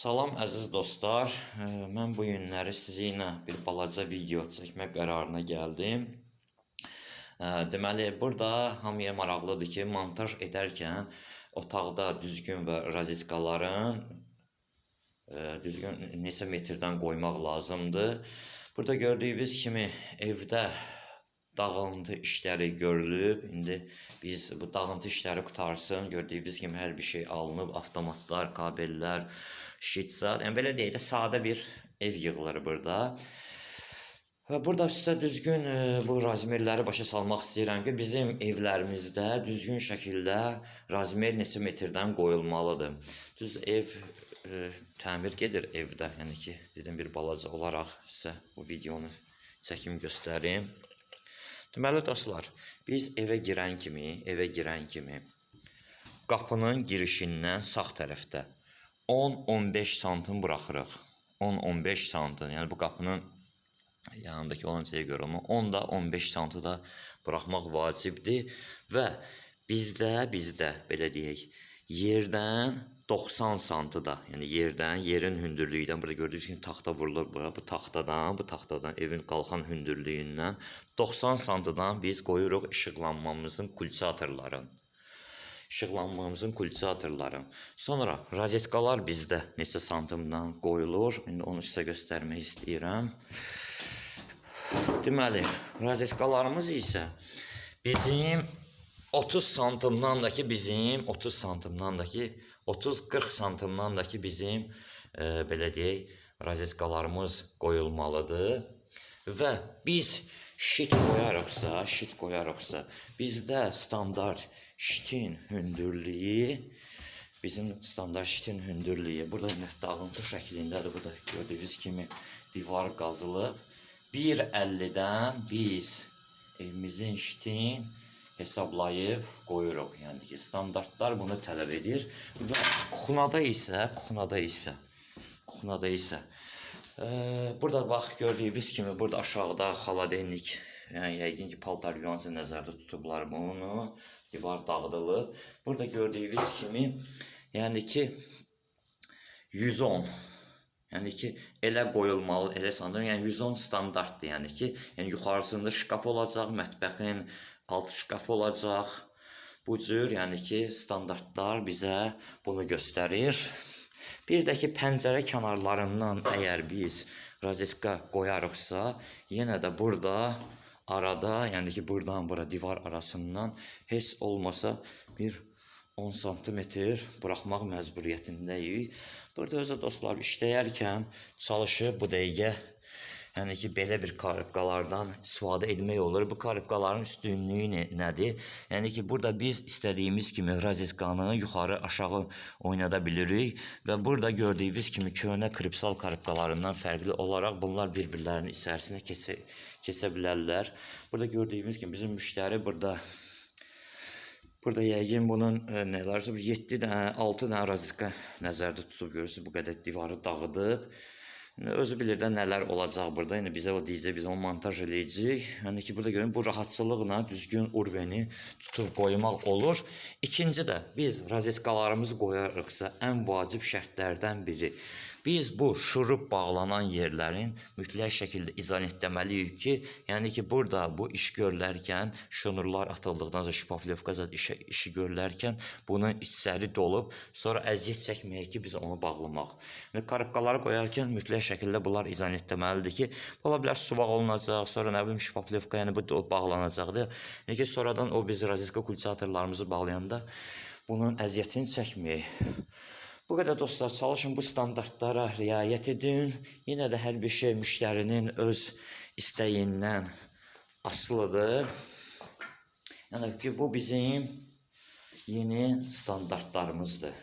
Salam əziz dostlar. Ə, Mən bu günləri sizinlə bir balaca video çəkmək qərarına gəldim. Ə, Deməli, burada hamıya maraqlıdır ki, montaj edərkən otaqda düzgün və rozetkaların ə, düzgün neçə metrdən qoymaq lazımdır. Burada gördüyünüz kimi evdə dağıntı işləri görülüb. İndi biz bu dağıntı işləri qutarsın. Gördüyünüz kimi hər bir şey alınıb, avtomatlar, kabellər, şitlər. Yəni belə deyək də sadə bir ev yığılır burada. Və burada sizə düzgün e, bu razmerləri başa salmaq istəyirəm ki, bizim evlərimizdə düzgün şəkildə razmer neçə metrdən qoyulmalıdır. Düz ev e, təmir gedir evdə, yəni ki, dedim bir balaca olaraq sizə bu videonu çəkim göstərim. Deməli dostlar, biz evə girən kimi, evə girən kimi qapının girişindən sağ tərəfdə 10-15 santim buraxırıq. 10-15 santim, yəni bu qapının yanındakı olan şeyə görə onu 10 da 15 santı da buraxmaq vacibdir və bizdə bizdə belə deyək, yerdən 90 santı da, yəni yerdən, yerin hündürlüyündən burada gördüyünüz kimi taxta vurulur bura. Bu taxtadan, bu taxtadan evin qalxan hündürlüyündən 90 santıdan biz qoyuruq işıqlanmamızın kulçatorlarını işıqlanmamızın kulçatorları. Sonra rozetkalar bizdə neçə santimdən qoyulur. İndi onu sizə göstərmək istəyirəm. Deməli, rozetkalarımız isə bizim 30 santimdan da ki bizim 30 santimdan da ki 30-40 santimdan da ki bizim e, belə deyək rozetkalarımız qoyulmalıdır. Və biz şit qoyarıqsa, şit qoyarıqsa, bizdə standart şitin hündürlüyü bizim standart şitin hündürlüyü burada dağıntı şəklindədir. Burada gördüyünüz kimi divar qazılıb. 1.50-dən biz evimizin şitin hesablayıb qoyuruq. Yəni ki, standartlar bunu tələb edir və kuxnada isə, kuxnada isə, kuxnada isə e, burada bax gördüyünüz kimi burada aşağıda xaladenlik Yəni yəqin ki, paltar yuvansı nəzərdə tutublar bunu. Divar dağıdılıb. Burada gördüyünüz kimi, yəni ki 110 Yəni ki, elə qoyulmalı, elə sanırım. Yəni 110 standartdır, yəni ki, yəni yuxarısında şkaf olacaq, mətbəxin alt şkafı olacaq. Bu cür, yəni ki, standartlar bizə bunu göstərir. Bir də ki, pəncərə kənarlarından əgər biz rozetka qoyarıqsa, yenə də burada arada, yəni ki, buradan bura divar arasından heç olmasa bir 10 santimetr buraxmaq məcburiyyətindəyik. Burada özə dostlar işləyərkən çalışıb bu dəqiqə Yəni ki, belə bir karibkalardan istifadə etmək olur. Bu karibkaların üstünlüyü nə, nədir? Yəni ki, burada biz istədiyimiz kimi rozetkanı yuxarı, aşağı oynada bilirik və burada gördüyünüz kimi köhnə kripsal karibkalarından fərqli olaraq bunlar bir-birlərinin içərisinə keçə, keçə bilərlər. Burada gördüyümüz kimi bizim müştəri burada Burada yəqin bunun e, nələrsə 7 dənə, 6 dənə rozetka nəzərdə tutub görürsüz bu qədər divarı dağıdıb. Özü bilir də nələr olacaq burada. Yəni bizə o deyəcək, biz onu montaj eləyəcəyik. Yəni ki, burada görün bu rahatçılıqla düzgün urveni tutub qoymaq olur. İkinci də biz rozetkalarımızı qoyarıqsa ən vacib şərtlərdən biri biz bu şurup bağlanan yerlərin mütləq şəkildə izolentləməliyik ki, yəni ki, burada bu iş görülərkən şnurlar atıldıqdan sonra şpaflyovka zad işi, işi görülərkən bunun içəri dolub, sonra əziyyət çəkməyək ki, biz onu bağlamaq. Yəni karabkaları qoyarkən mütləq şəkildə bunlar izolentləməlidir ki, ola bilər suvaq olunacaq, sonra nə bilim şpaflyovka yəni bu da bağlanacaqdır. Yəni ki, sonradan o biz rozetka kultivatorlarımızı bağlayanda bunun əziyyətini çəkməyək. Bu qədər dostlar, çalışın bu standartlara riayət edin. Yenə də hər bir şey müştərinin öz istəyindən asılıdır. Yəni ki, bu bizim yeni standartlarımızdır.